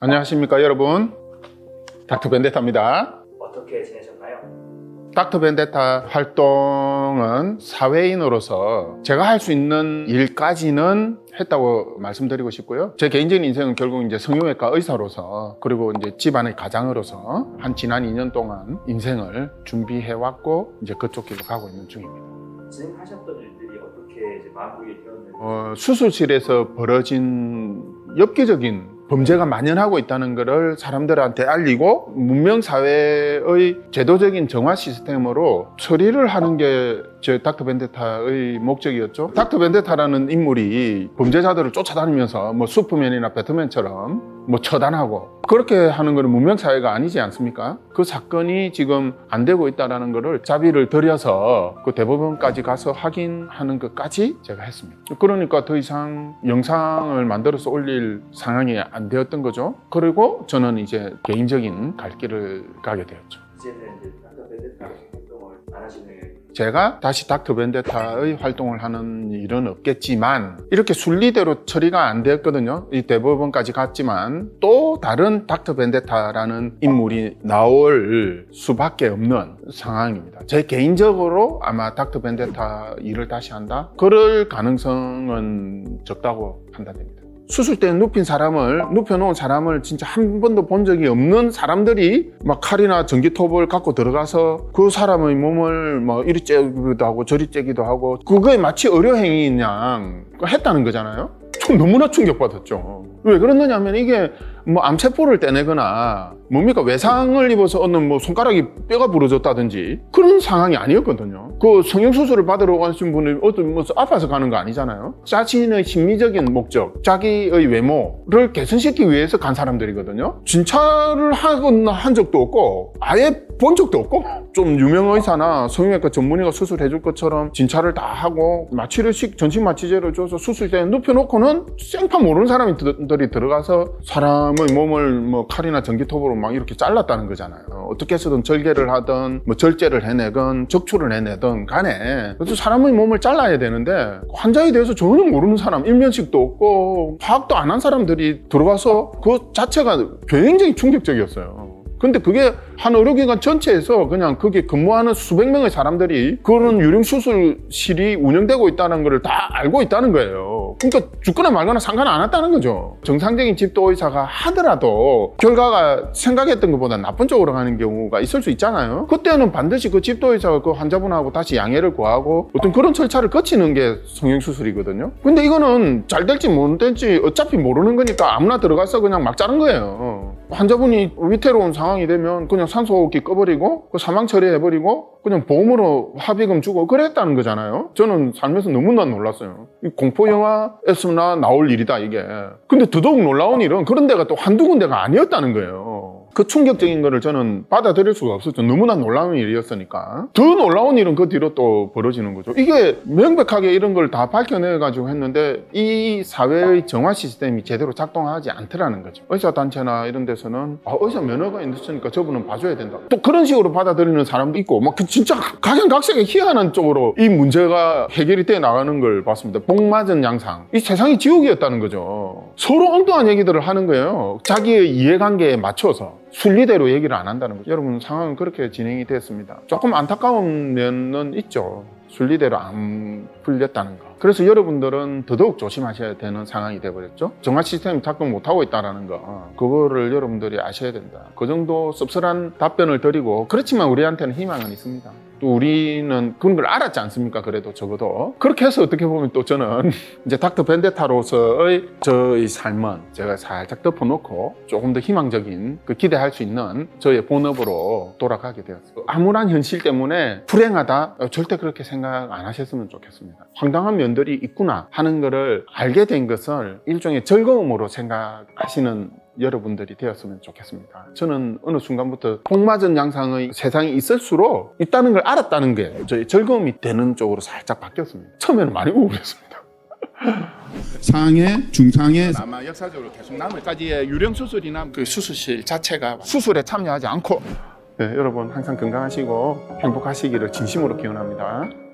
안녕하십니까 여러분. 닥터 벤데타입니다. 어떻게 지내셨나요? 닥터 벤데타 활동은 사회인으로서 제가 할 수 있는 일까지는 했다고 말씀드리고 싶고요. 제 개인적인 인생은 결국 이제 성형외과 의사로서 그리고 이제 집안의 가장으로서 한 지난 2년 동안 인생을 준비해 왔고 이제 그쪽 길로 가고 있는 중입니다. 진행하셨던 일들이 어떻게 이제 마무리에 되었는지. 어, 수술실에서 벌어진 엽기적인 범죄가 만연하고 있다는 것을 사람들한테 알리고 문명 사회의 제도적인 정화 시스템으로 처리를 하는 게 제 닥터 벤데타의 목적이었죠. 닥터 벤데타라는 인물이 범죄자들을 쫓아다니면서 뭐 슈퍼맨이나 배트맨처럼 뭐 처단하고 그렇게 하는 것은 문명 사회가 아니지 않습니까? 그 사건이 지금 안 되고 있다라는 것을 자비를 들여서 그 대법원까지 가서 확인하는 것까지 제가 했습니다. 그러니까 더 이상 영상을 만들어서 올릴 상황이 안 되었던 거죠. 그리고 저는 이제 개인적인 갈 길을 가게 되었죠. 이제는 이제 제가 다시 닥터 벤데타의 활동을 하는 일은 없겠지만 이렇게 순리대로 처리가 안 되었거든요. 이 대법원까지 갔지만 또 다른 닥터 벤데타라는 인물이 나올 수밖에 없는 상황입니다. 제 개인적으로 아마 닥터 벤데타 일을 다시 한다? 그럴 가능성은 적다고 판단됩니다. 수술대 눕힌 사람을 눕혀놓은 사람을 진짜 한 번도 본 적이 없는 사람들이 막 칼이나 전기톱을 갖고 들어가서 그 사람의 몸을 뭐 이리 째기도 하고 저리 째기도 하고 그거에 마치 의료행위 양 했다는 거잖아요. 좀 너무나 충격받았죠. 왜 그러느냐면 이게 뭐 암세포를 떼내거나 뭡니까 외상을 입어서 어느 뭐 손가락이 뼈가 부러졌다든지 그런 상황이 아니었거든요. 그 성형 수술을 받으러 가신 분이 어떤 뭐 아파서 가는 거 아니잖아요. 자신의 심리적인 목적, 자기의 외모를 개선시키기 위해서 간 사람들이거든요. 진찰을 하거나 한 적도 없고 아예 본 적도 없고 좀 유명 의사나 성형외과 전문의가 수술해 줄 것처럼 진찰을 다 하고 마취를 식 전신 마취제를 줘서 수술대에 눕혀놓고는 생판 모르는 사람들이 들어가서 사람 의 몸을 뭐 칼이나 전기톱으로 막 이렇게 잘랐다는 거잖아요. 어떻게 해서든 절개를 하든 뭐 절제를 해내건 적출을 해내든 간에 그래서 사람의 몸을 잘라야 되는데 환자에 대해서 전혀 모르는 사람 일면식도 없고 파악도 안 한 사람들이 들어가서 그 자체가 굉장히 충격적이었어요. 근데 그게 한 의료기관 전체에서 그냥 거기 근무하는 수백 명의 사람들이 그런 유령 수술실이 운영되고 있다는 걸다 알고 있다는 거예요. 그러니까 죽거나 말거나 상관 안 했다는 거죠. 정상적인 집도 의사가 하더라도 결과가 생각했던 것보다 나쁜 쪽으로 가는 경우가 있을 수 있잖아요. 그때는 반드시 그 집도 의사가 그 환자분하고 다시 양해를 구하고 어떤 그런 절차를 거치는 게 성형수술이거든요. 근데 이거는 잘 될지 못 될지 어차피 모르는 거니까 아무나 들어가서 그냥 막 자른 거예요. 환자분이 위태로운 상황이 되면 그냥 산소호흡기 꺼버리고 그 사망 처리해버리고 그냥 보험으로 합의금 주고 그랬다는 거잖아요. 저는 살면서 너무나 놀랐어요. 이 공포 영화에서나 나올 일이다 이게. 근데 더더욱 놀라운 일은 그런 데가 또 한두 군데가 아니었다는 거예요. 그 충격적인 거를 저는 받아들일 수가 없었죠. 너무나 놀라운 일이었으니까. 더 놀라운 일은 그 뒤로 또 벌어지는 거죠. 이게 명백하게 이런 걸 다 밝혀내가지고 했는데 이 사회의 정화 시스템이 제대로 작동하지 않더라는 거죠. 의사단체나 이런 데서는 아, 의사 면허가 있으니까 저분은 봐줘야 된다. 또 그런 식으로 받아들이는 사람도 있고 막그 진짜 각양각색의 희한한 쪽으로 이 문제가 해결이 돼 나가는 걸 봤습니다. 복 맞은 양상. 이 세상이 지옥이었다는 거죠. 서로 엉뚱한 얘기들을 하는 거예요. 자기의 이해관계에 맞춰서. 순리대로 얘기를 안 한다는 거죠. 여러분 상황은 그렇게 진행이 됐습니다. 조금 안타까운 면은 있죠. 순리대로 안 풀렸다는 거. 그래서 여러분들은 더더욱 조심하셔야 되는 상황이 돼버렸죠. 정화 시스템이 작동 못하고 있다는 거. 그거를 여러분들이 아셔야 된다. 그 정도 씁쓸한 답변을 드리고 그렇지만 우리한테는 희망은 있습니다. 또 우리는 그런 걸 알았지 않습니까? 그래도 적어도. 그렇게 해서 어떻게 보면 또 저는 이제 닥터 벤데타로서의 저의 삶은 제가 살짝 덮어놓고 조금 더 희망적인 그 기대할 수 있는 저의 본업으로 돌아가게 되었어요. 암울한 현실 때문에 불행하다? 어, 절대 그렇게 생각 안 하셨으면 좋겠습니다. 황당한 면들이 있구나 하는 것을 알게 된 것을 일종의 즐거움으로 생각하시는 여러분들이 되었으면 좋겠습니다. 저는 어느 순간부터 복맞은 양상의 세상이 있을수록 있다는 걸 알았다는 게 저희 즐거움이 되는 쪽으로 살짝 바뀌었습니다. 처음에는 많이 우울했습니다. 상해, 중상해, 아마 역사적으로 계속 남을까지의 유령 수술이나 그 수술실 자체가 수술에 참여하지 않고 네, 여러분 항상 건강하시고 행복하시기를 진심으로 기원합니다.